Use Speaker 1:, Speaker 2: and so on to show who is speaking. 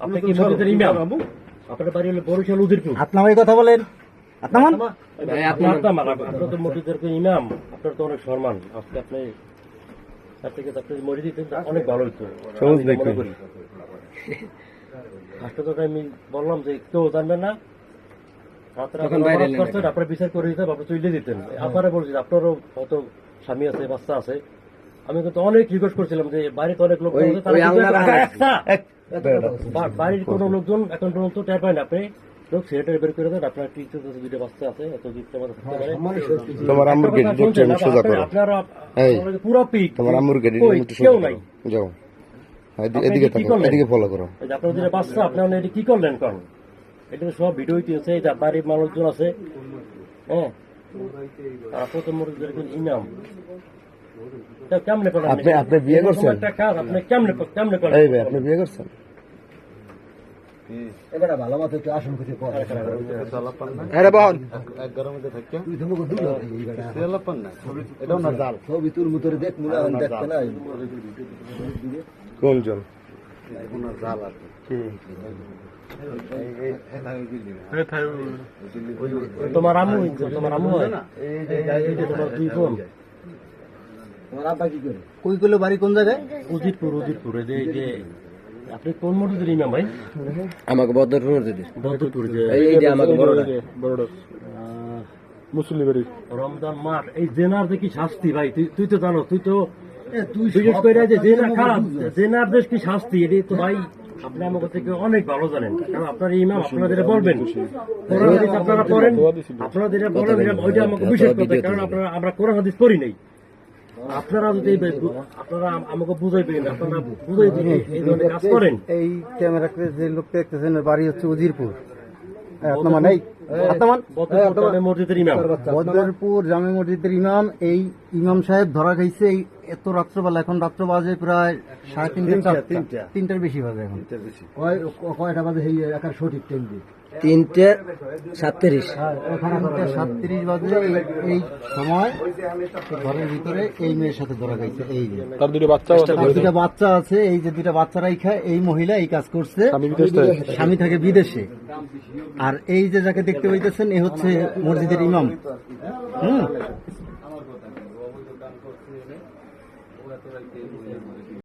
Speaker 1: আপনি ইমাম কি মসজিদের আপনার বাড়ি হলো বরিশাল উদিরপুর
Speaker 2: আপনার কথা বলেন আপনার
Speaker 1: আপনার তো মসজিদের ইমাম আপনার তো অনেক সম্মান আজকে আপনি অনেক ভালো হতো। মনে। ফার্স্টে তো আমি বললাম যে কেউ জানবে না। আপনারা বিচার করে দিতেন আপনি তুলে দিতেন। আপনারা বলছেন আপনারও হয়তো স্বামী আছে বাচ্চা আছে। আমি কিন্তু অনেক রিকোয়েস্ট করছিলাম যে বাড়িতে অনেক লোক একটা বা- বাড়ির কোনো লোকজন এখন পর্যন্ত টের পায় না। আপনি লোক সেক্রেটারি বের করে দেন আপনার টিচার আছে দুটো বাচ্চা আছে এত থাকতে পারে।
Speaker 3: তোমার আম্মুর গেট সোজা করো
Speaker 1: আপনারা পুরো পিক
Speaker 3: তোমার আম্মুর গেট একটু
Speaker 1: কেউ
Speaker 3: সোজা
Speaker 1: নাই।
Speaker 3: যাও। হ্যাঁ, এদিকে থাকো এদিকে ফলো করো।
Speaker 1: আপনার দুটো বাচ্চা আপনি এটা কি করলেন কারণ এটা তো সব ভিডিও হইতেছে এই যে বাড়ির মানুষজন আছে। হ্যাঁ? আর আপনি তো মসজিদের একজন ইমাম। তা কেমনে করেন
Speaker 3: আপনি- আপনি বিয়ে করছেন?
Speaker 1: আপনি কেমনে কেমনে করেন
Speaker 3: এই ভাই আপনি বিয়ে করছেন?
Speaker 2: এবারে ভালো মতো একটু আসন কিছু কর
Speaker 3: রে বহন
Speaker 2: তুই তো মুখ দূর এটাও না জাল। ছবি তোর মুতরে দেখ মুলা দেখতে না?
Speaker 3: কোন জন
Speaker 1: তোমার আম্মু তোমার আম্মু হয়? এই যে তোমার দুই বোন।
Speaker 2: তোমার আব্বা কি করে? কই কইলো বাড়ি কোন জায়গায়?
Speaker 1: উদিতপুর উদিতপুর এই যে আপনি কোন মসজিদের ইমাম ভাই?
Speaker 3: আমাকে বদরপুর দিদি
Speaker 1: বদরপুর যে
Speaker 3: এই যে আমাকে
Speaker 1: মুসলিম রমজান মাস। এই জেনার কি শাস্তি ভাই তুই তুই তো জানো তুই তো বিশেষ করে যে জেনা খারাপ জেনার দেশ কি শাস্তি এটি তো ভাই আপনি আমাকে থেকে অনেক ভালো জানেন। কারণ আপনার ইমাম আপনাদের বলবেন আপনারা পড়েন আপনাদের বলেন ওইটা আমাকে বিশেষ কথা কারণ আপনারা আমরা কোরআন হাদিস পড়ি নাই। আপনারা যদি আপনারা আম- আমাকে বুঝাইবেন আপনারা বুঝাই এই ধরনের কাজ করেন।
Speaker 2: এই ক্যামেরাতে যে লোকটা দেখতেছেন বাড়ি হচ্ছে উজিরপুর। আপনার আপনার
Speaker 1: বদরপুর মসজিদের ইমাম।
Speaker 2: বদরপুর জামে মসজিদের ইমাম এই ইমাম সাহেব ধরা খাইছে এই এত রাত্রবেলা এখন রাত্র বাজে প্রায় সাড়ে তিনটা। তিনটার বেশি বাজে এখন। কয়টা বাজে? এই একার সঠিক টাইম দিয়ে
Speaker 3: তিনটে সাতত্রিশ।
Speaker 2: তিনটে সাতত্রিশ বাজে এই- সময় ঘরের ভিতরে এই মেয়ের সাথে ধরা খাইছে এই যে।
Speaker 3: তার দুটো বাচ্চা
Speaker 2: দুটা বাচ্চা আছে এই যে দুটা বাচ্চারাই খায় এই মহিলা এই কাজ করছে। স্বামী থাকে বিদেশে। আর এই যে যাকে দেখতে পাইতেছেন এ হচ্ছে মসজিদের ইমাম। হুম?